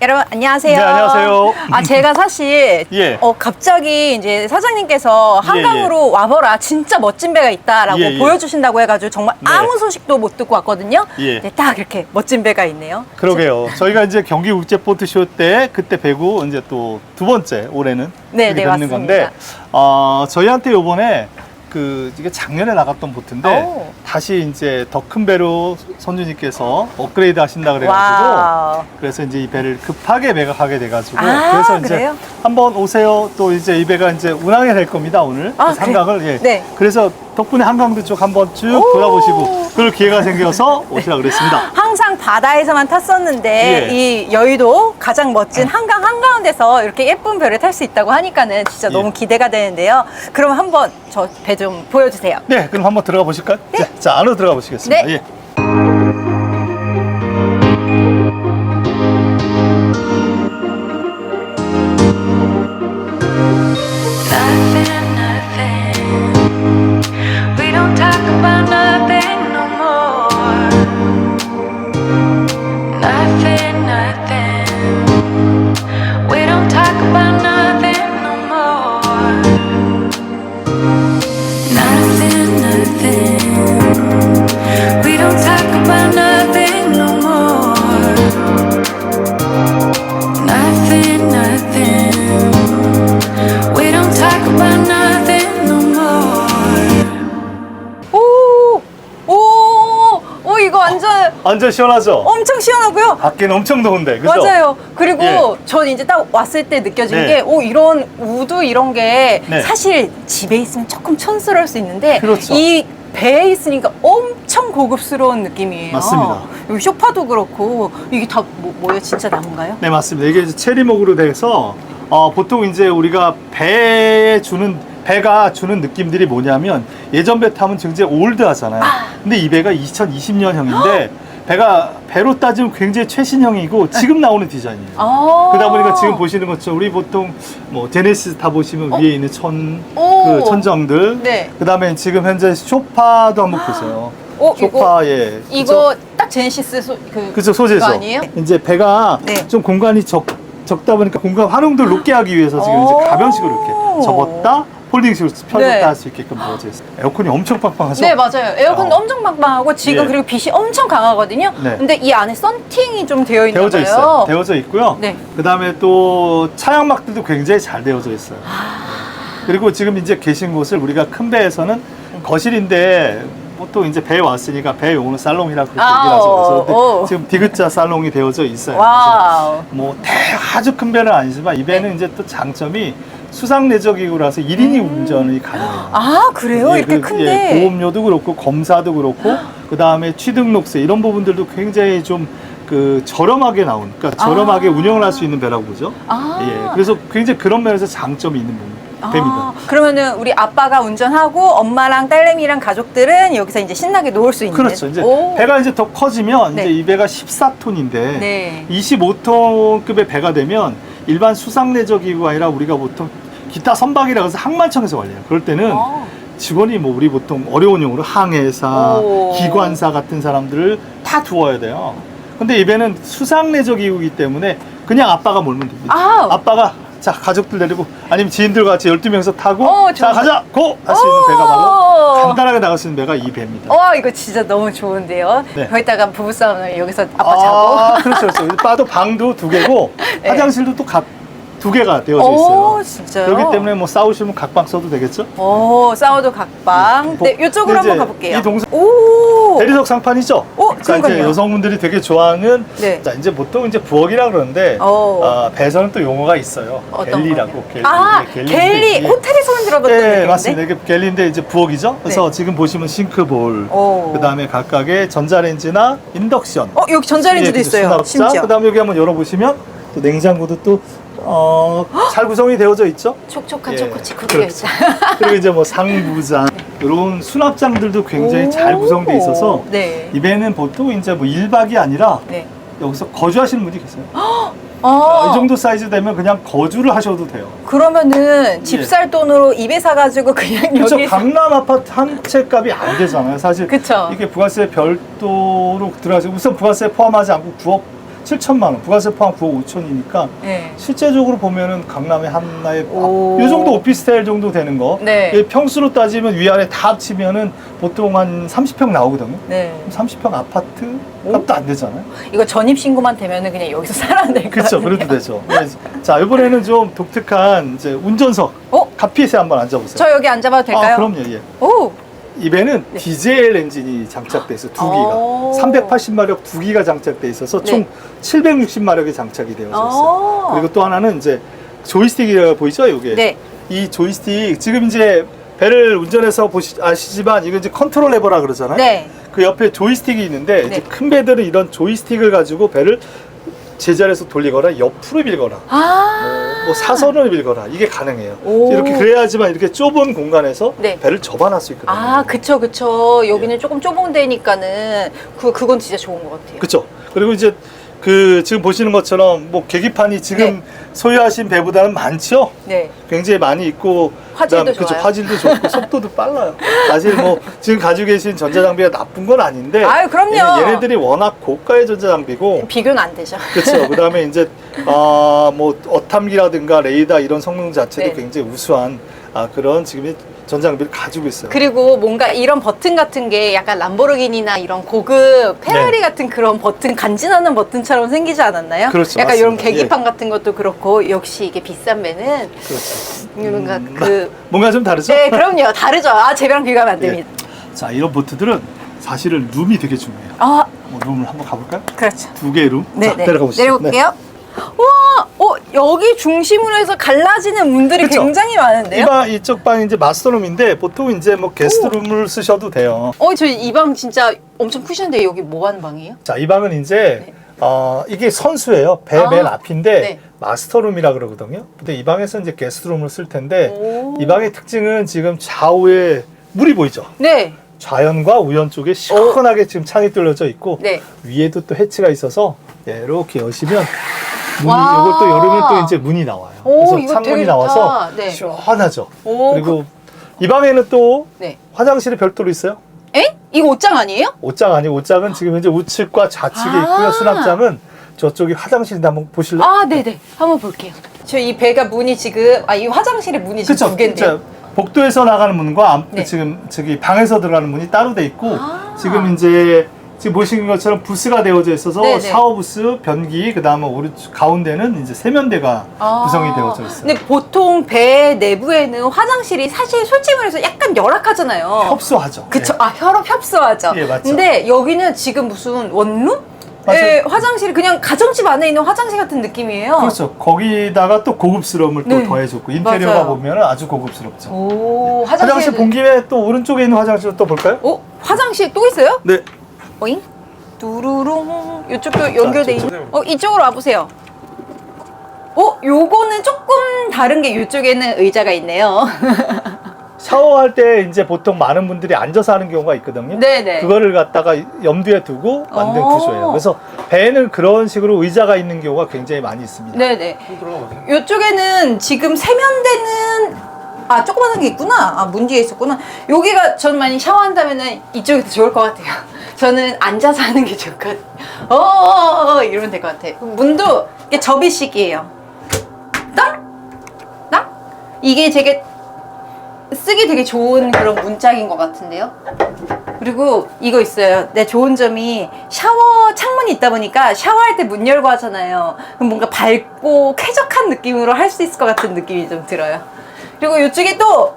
여러분 안녕하세요. 네, 안녕하세요. 아 제가 사실 예. 어 갑자기 이제 사장님께서 한강으로 와봐라 진짜 멋진 배가 있다라고 예, 예. 보여주신다고 해가지고 정말 네. 아무 소식도 못 듣고 왔거든요. 예. 네, 딱 이렇게 멋진 배가 있네요. 그러게요. 저희가 이제 경기 국제 보트쇼 때 그때 배구 이제 또 두 번째 올해는 네, 네, 뵙는 건데 맞습니다. 어, 저희한테 요번에 그 이게 작년에 나갔던 보트인데 오. 다시 이제 더 큰 배로 선주님께서 업그레이드 하신다 그래가지고 와우. 그래서 이제 이 배를 급하게 매각하게 돼가지고 아, 그래서 이제 그래요? 한번 오세요. 또 이제 이 배가 이제 운항이 될 겁니다 오늘 아, 그래서 한강을 예. 네. 그래서 덕분에 한강도 쪽 한번 쭉 오. 돌아보시고 그럴 기회가 생겨서 오시라 그랬습니다. 항상 바다에서만 탔었는데 예. 이 여의도 가장 멋진 한강 한가운데서 이렇게 예쁜 배를 탈 수 있다고 하니까는 진짜 예. 너무 기대가 되는데요. 그럼 한번 저 배 좀 보여주세요. 네, 그럼 한번 들어가 보실까요? 네. 자, 자, 안으로 들어가 보시겠습니다. 네. 예. 완전 완전 시원하죠? 엄청 시원하고요. 밖에는 엄청 더운데, 그죠? 맞아요. 그리고 예. 전 이제 딱 왔을 때 느껴진 네. 게, 오, 이런 우드 이런 게 네. 사실 집에 있으면 조금 촌스러울 수 있는데, 그렇죠. 이 배에 있으니까 엄청 고급스러운 느낌이에요. 맞습니다. 여기 소파도 그렇고, 이게 다 뭐, 뭐예요? 진짜 나무인가요? 네, 맞습니다. 이게 이제 체리목으로 돼서 어, 보통 이제 우리가 배에 주는 배가 주는 느낌들이 뭐냐면 예전 배 타면 굉장히 올드하잖아요. 근데 이 배가 2020년형인데 배가 배로 따지면 굉장히 최신형이고 지금 나오는 디자인이에요. 아. 그러다 보니까 지금 보시는 것처럼 우리 보통 뭐 제네시스 타 보시면 어? 위에 있는 천, 오. 그 천정들. 네. 그다음에 지금 현재 소파도 한번 보세요. 어, 이거- 소파에 이거 딱 제네시스 소, 그, 그죠 소재죠. 그거 아니에요? 이제 배가 네. 좀 공간이 적 적다 보니까 공간 활용도를 높게 하기 위해서 지금 오. 이제 가변식으로 이렇게 접었다 폴딩식으로 펴졌다 네. 할수 있게끔 되어져 있어요. 에어컨이 엄청 빵빵하죠. 네 맞아요 에어컨도 어. 엄청 빵빵하고 지금 예. 그리고 빛이 엄청 강하거든요 네. 근데 이 안에 썬팅이 좀 되어 있나 되어져 봐요 있어요. 되어져 있고요. 네. 그다음에 또 차양막들도 굉장히 잘 되어져 있어요. 그리고 지금 이제 계신 곳을 우리가 큰 배에서는 거실인데 보통 이제 배에 왔으니까 배 용어는 살롱이라고 그렇게 아, 얘기를 하죠. 그래서. 지금 디귿자 살롱이 되어져 있어요. 와우 뭐 대, 아주 큰 배는 아니지만 이 배는 이제 또 장점이 수상 내적이고라서 1인이 운전이 가능해요. 음. 아 그래요? 예, 이렇게 그, 큰데 예, 보험료도 그렇고 검사도 그렇고 그 다음에 취등록세 이런 부분들도 굉장히 좀 그 저렴하게 나온, 그러니까 저렴하게 아. 운영을 할 수 있는 배라고 보죠. 아. 예, 그래서 굉장히 그런 면에서 장점이 있는 부분, 아, 배입니다. 그러면은 우리 아빠가 운전하고 엄마랑 딸내미랑 가족들은 여기서 이제 신나게 놀 수 있는 그렇죠. 이제 오. 배가 이제 더 커지면 네. 이제 이 배가 14톤인데 네. 25톤급의 배가 되면 일반 수상 내적 기구가 아니라 우리가 보통 기타 선박이라 해서 항만청에서 관리해요. 그럴 때는 어. 직원이 뭐 우리 보통 어려운 용어로 항해사, 오. 기관사 같은 사람들을 다 두어야 돼요. 근데 이 배는 수상 내적 기구이기 때문에 그냥 아빠가 몰면 됩니다. 아. 아빠가 자 가족들 데리고 아니면 지인들과 같이 12명이서 타고 어, 자 정말. 가자 고! 할 수 있는 오. 배가 바로 간단하게 나갈 수 있는 배가 이 배입니다. 와 이거 진짜 너무 좋은데요 네. 거기다가 부부싸움을 여기서 아빠 자고 아, 그렇죠, 그렇죠. 바도 방도 두 개고 네. 화장실도 또 각 두 개가 되어져 오 있어요. 진짜요? 그렇기 때문에 뭐 싸우시면 각방 써도 되겠죠? 오 사우도 각방 네. 네, 이쪽으로 근데 한번 이제 가볼게요 이 동선- 오 대리석 상판이죠? 오, 자, 이제 그러니까요. 여성분들이 되게 좋아하는 네. 자, 이제 보통 이제 부엌이라 그러는데 오. 아, 배에서는 또 용어가 있어요. 어떤 갤리라고. 거요? 갤리. 아 네, 갤리 갤리인데 호텔에서만 들어봤던 네, 느낌인데 맞습니다. 이게 갤리인데 이제 부엌이죠. 그래서 네. 지금 보시면 싱크볼, 오. 그다음에 각각의 전자레인지나 인덕션, 어 여기 전자레인지도 예, 있어요 심지어 그다음에 여기 한번 열어보시면 또 냉장고도 또 어, 잘 구성이 되어져 있죠. 촉촉한 예, 초코치 쿠키가 그렇죠. 있다 그리고 이제 뭐 상부장 이런 수납장들도 굉장히 잘 오. 구성돼 있어서 네. 이 배는 보통 이제 뭐 1박이 아니라 네. 여기서 거주하시는 분이 계세요. 아, 이 정도 사이즈 되면 그냥 거주를 하셔도 돼요. 그러면은 집살 돈으로 입에 사가지고 그냥 예. 그렇죠. 강남 아파트 한 채 값이 안 되잖아요. 사실 그쵸. 이게 부가세 별도로 들어가서 우선 부가세 포함하지 않고 부업 7천만 원, 부가세 포함 9억 5천이니까 네. 실제적으로 보면은 강남의 하나의 오. 이 정도 오피스텔 정도 되는 거. 네. 이 평수로 따지면 위아래 다 합치면은 보통 한 30평 나오거든요. 네. 30평 아파트 값도 안 되잖아요. 이거 전입 신고만 되면은 그냥 여기서 살아야 될것 그렇죠. 같아요. 그래도 되죠. 네. 자, 이번에는 좀 독특한 이제 운전석. 어? 카피에 한번 앉아보세요. 저 여기 앉아봐도 될까요? 아, 그럼요. 예. 오, 이 배는 디젤 엔진이 장착돼 있어 두 기가 오. 380마력 두 기가 장착돼 있어서 총 네. 760마력이 장착이 되어져 있어요. 어. 그리고 또 하나는 이제 조이스틱이라고 보이죠, 이게. 네. 이 조이스틱 지금 이제 배를 운전해서 보시 아시지만 이거 이제 컨트롤 레버라 그러잖아요. 네. 그 옆에 조이스틱이 있는데 이제 네. 큰 배들은 이런 조이스틱을 가지고 배를 제자리에서 돌리거나 옆으로 밀거나 아. 뭐 사선을 밀거나 이게 가능해요. 오. 이렇게 그래야지만 이렇게 좁은 공간에서 네. 배를 접어놨을 수 있거든요. 아, 그쵸, 그쵸. 여기는 조금 좁은 데니까는 그, 그건 진짜 좋은 것 같아요. 그렇죠. 그리고 이제 그 지금 보시는 것처럼 뭐 계기판이 지금 네. 소유하신 배보다는 많죠. 네. 굉장히 많이 있고 화질도 그다음- 그쵸, 좋아요. 화질도 좋고 속도도 빨라요. 사실 뭐 지금 가지고 계신 전자장비가 나쁜 건 아닌데 아유, 그럼요. 얘네- 얘네들이 워낙 고가의 전자장비고 비교는 안 되죠. 그렇죠. 그다음에 이제 아뭐 어탐기라든가 레이더 이런 성능 자체도 네. 굉장히 우수한 아, 그런 지금 전자장비를 가지고 있어요. 그리고 뭔가 이런 버튼 같은 게 약간 람보르기니나 이런 고급 페라리 네. 같은 그런 버튼 간지나는 버튼처럼 생기지 않았나요? 그렇죠, 약간 이런 맞습니다. 계기판 같은 것도 그렇고 역시 이게 비싼 배는 그렇죠. 뭔가 음, 그 뭔가 좀 다르죠? 네, 그럼요. 다르죠. 아, 제배랑 비교하면 안 예. 됩니다. 자, 이런 보트들은 사실은 룸이 되게 중요해요. 아, 뭐 룸을 한번 가볼까요? 그렇죠. 두 개의 룸. 네, 자, 네. 내려가 보시죠. 내려볼게요. 와, 어, 여기 중심으로 해서 갈라지는 문들이 그쵸? 굉장히 많은데요? 이 방 이쪽 방이 이제 마스터룸인데 보통 이제 뭐 게스트룸을 쓰셔도 돼요. 어, 저 이 방 진짜 엄청 푸신데 여기 뭐 하는 방이에요? 자, 이 방은 이제 네. 어 이게 선수예요. 배 아, 맨 앞인데 네. 마스터룸이라 그러거든요. 근데 이 방에서 이제 게스트룸을 쓸 텐데 오. 이 방의 특징은 지금 좌우에 물이 보이죠. 네. 좌연과 우연 쪽에 시원하게 지금 창이 뚫려져 있고 네. 위에도 또 해치가 있어서 예, 이렇게 여시면 문이 와. 이것도 여름엔 또 이제 문이 나와요. 오, 그래서 이거 창문이 나와서. 네. 시원하죠. 오, 그리고 이 방에는 또 네. 화장실이 별도로 있어요. 에? 이거 옷장 아니에요? 옷장 아니고 옷장은 지금 현재 우측과 좌측에 아. 있고요. 수납장은 저쪽이 화장실인데 한번 보실래요? 아, 네네. 한번 볼게요. 저 이 배가 문이 지금, 아, 이 화장실에 문이 지금 그렇죠. 두 개인데요. 복도에서 나가는 문과 앞- 네. 지금 저기 방에서 들어가는 문이 따로 돼 있고 아. 지금 이제 지금 보시는 것처럼 부스가 되어져 있어서 네네. 샤워 부스, 변기, 그다음에 오른쪽 가운데는 이제 세면대가 아. 구성이 되어져 있어요. 근데 보통 배 내부에는 화장실이 사실 솔직히 말해서 약간 열악하잖아요. 협소하죠. 그쵸. 예. 아, 혈압 협소하죠. 예, 맞죠. 근데 여기는 지금 무슨 원룸? 맞아요. 예, 화장실이 그냥 가정집 안에 있는 화장실 같은 느낌이에요. 그렇죠. 거기다가 또 고급스러움을 또 네. 더해줬고 인테리어가 맞아요. 보면 아주 고급스럽죠. 오, 화장실. 화장실 본 김에 또 오른쪽에 있는 화장실 또 볼까요? 어? 화장실 또 있어요? 네. 어잉? 두루룽. 이쪽도 연결돼 자, 있는. 어, 이쪽으로 와보세요. 어, 요거는 조금 다른 게 이쪽에는 의자가 있네요. 샤워할 때 이제 보통 많은 분들이 앉아서 하는 경우가 있거든요. 네네. 그거를 갖다가 염두에 두고 만든 어. 구조예요. 그래서 배에는 그런 식으로 의자가 있는 경우가 굉장히 많이 있습니다. 네네. 이쪽에는 지금 세면대는 아 조그만한 게 있구나. 아문 뒤에 있었구나. 여기가 저는 많이 샤워한다면은 이쪽이 더 좋을 것 같아요. 저는 앉아서 하는 게 좋을 것 같아요. 어, 어, 어 이러면 될 것 같아요. 문도 이게 접이식이에요. 땅, 땅. 이게 되게 쓰기 되게 좋은 그런 문짝인 것 같은데요. 그리고 이거 있어요. 내 좋은 점이 샤워 창문이 있다 보니까 샤워할 때 문 열고 하잖아요. 그럼 뭔가 밝고 쾌적한 느낌으로 할 수 있을 것 같은 느낌이 좀 들어요. 그리고 이쪽에 또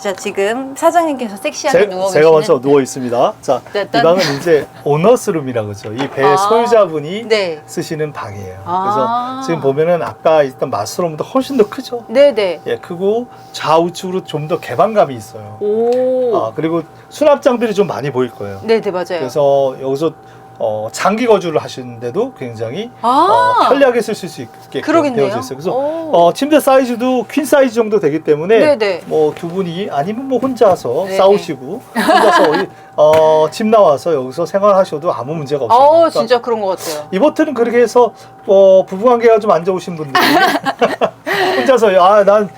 자, 지금 사장님께서 섹시하게 제, 누워 제가 계시는 먼저 누워 있습니다. 자, 이 네, 딴- 방은 이제 오너스룸이라고 그러죠. 이 배의 아, 소유자분이 네. 쓰시는 방이에요. 아. 그래서 지금 보면은 아까 있던 마스룸보다 훨씬 더 크죠. 네네. 예, 크고 좌우측으로 좀 더 개방감이 있어요. 오. 아, 그리고 수납장들이 좀 많이 보일 거예요. 네네, 맞아요. 그래서 여기서 어, 장기 거주를 하시는데도 굉장히 아. 어, 편리하게 쓰실 수 있게 그러겠네요. 되어져 있어요. 그래서 오. 어, 침대 사이즈도 퀸 사이즈 정도 되기 때문에 네네. 뭐 두 분이 아니면 뭐 혼자서 네네. 싸우시고 혼자서 어, 집 나와서 여기서 생활하셔도 아무 문제가 없어요. 어, 그러니까 진짜 그런 것 같아요. 이 버튼은 그렇게 해서 어, 부부관계가 좀 안 좋으신 분들이 혼자서 아난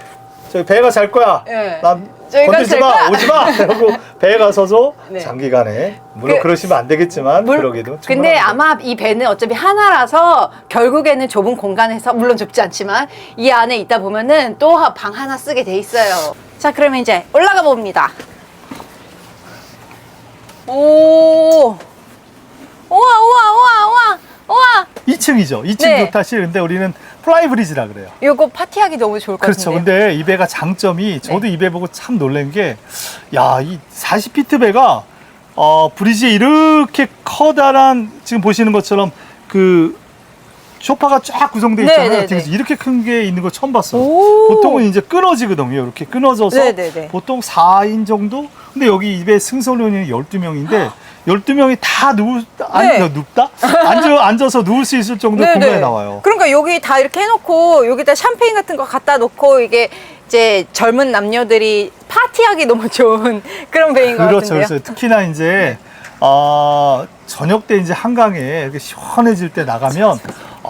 저기 배가 잘 거야. 예. 난 건들지 잘 마. 오지 마. 이러고 배에 가서도 네. 장기간에 물론 그- 그, 러시면안 되겠지만 물- 그러게도 근데 충분합니다. 아마 이 배는 어차피 하나라서 결국에는 좁은 공간에서 물론 좁지 않지만 이 안에 있다 보면은 또 방 하나 쓰게 돼 있어요. 자 그러면 이제 올라가 봅니다. 오, 우와 우와 우와 우와 우와. 2층이죠. 2층 네. 좋다시 근데 우리는 플라이 브리지라 그래요. 이거 파티하기 너무 좋을 것 그렇죠. 같은데. 근데 이 배가 장점이 저도 네. 이배 보고 참 놀란 게, 야, 이 40피트 배가 어, 브리지에 이렇게 커다란 지금 보시는 것처럼 그 소파가 쫙 구성되어 네, 있잖아요. 네, 뒤에서 네. 이렇게 큰 게 있는 거 처음 봤어요. 오. 보통은 이제 끊어지거든요. 이렇게 끊어져서 네, 네, 네. 보통 4인 정도? 근데 여기 이배 승선원이 12명인데 12명이 다 누울 안, 네. 눕다? 앉아, 앉아서 누울 수 있을 정도 의 공간이 나와요. 그러니까 여기 다 이렇게 해 놓고 여기다 샴페인 같은 거 갖다 놓고 이게 이제 젊은 남녀들이 파티하기 너무 좋은 그런 배인 것 그렇죠. 같은데요. 그래서 특히나 이제 어, 저녁 때 이제 한강에 이렇게 시원해질 때 나가면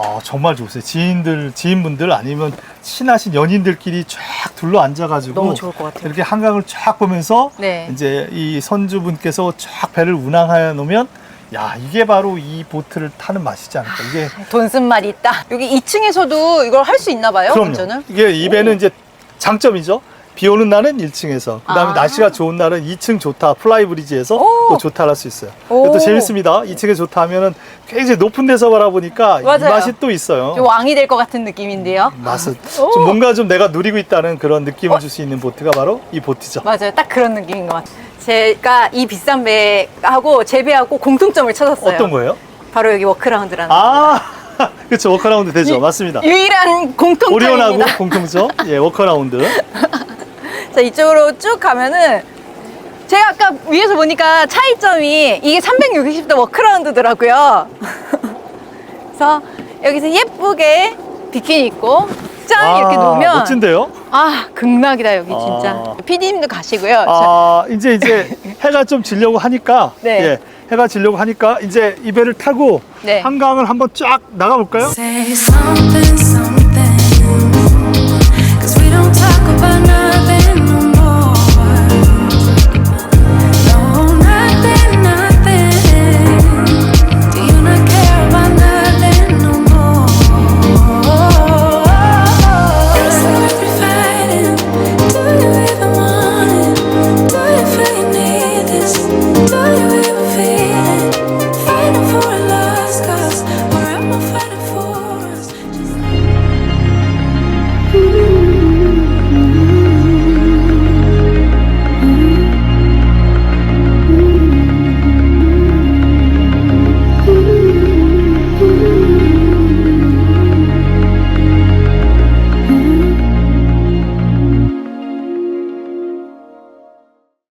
어, 정말 좋으세요. 지인들, 지인분들 아니면 친하신 연인들끼리 쫙 둘러 앉아가지고 너무 좋을 것 같아요. 이렇게 한강을 쫙 보면서 네. 이제 이 선주분께서 쫙 배를 운항하여 놓으면 야 이게 바로 이 보트를 타는 맛이지 않을까. 이게 돈 쓴 말이 있다. 여기 2층에서도 이걸 할 수 있나 봐요. 그럼요. 운전을. 이게 이 배는 이제 장점이죠. 비 오는 날은 1층에서 그다음에 아. 날씨가 좋은 날은 2층 좋다 플라이브리지에서 오. 또 좋다 할 수 있어요. 오. 또 재밌습니다. 2층에 좋다 하면은 굉장히 높은 데서 바라보니까 이 맞아요. 맛이 또 있어요. 좀 왕이 될 것 같은 느낌인데요. 맛은 오. 좀 뭔가 좀 내가 누리고 있다는 그런 느낌을 줄 수 있는 보트가 바로 이 보트죠. 맞아요. 딱 그런 느낌인 것 같아요. 제가 이 비싼 배하고 제 배하고 공통점을 찾았어요. 어떤 거예요? 바로 여기 워크라운드라는 아, 그렇죠. 워커라운드 되죠. 맞습니다. 유일한 공통점입니다. 오리온하고 공통점. 예, 워커라운드. 자 이쪽으로 쭉 가면은 제가 아까 위에서 보니까 차이점이 이게 360도 워크라운드더라고요. 그래서 여기서 예쁘게 비키니 입고 짠 이렇게 놓으면 아, 멋진데요? 아 극락이다 여기 진짜. 아. PD님도 가시고요. 자, 아, 이제 이제 해가 좀 지려고 하니까 네. 예, 해가 지려고 하니까 이제 이 배를 타고 네. 한강을 한번 쫙 나가 볼까요? Say something, something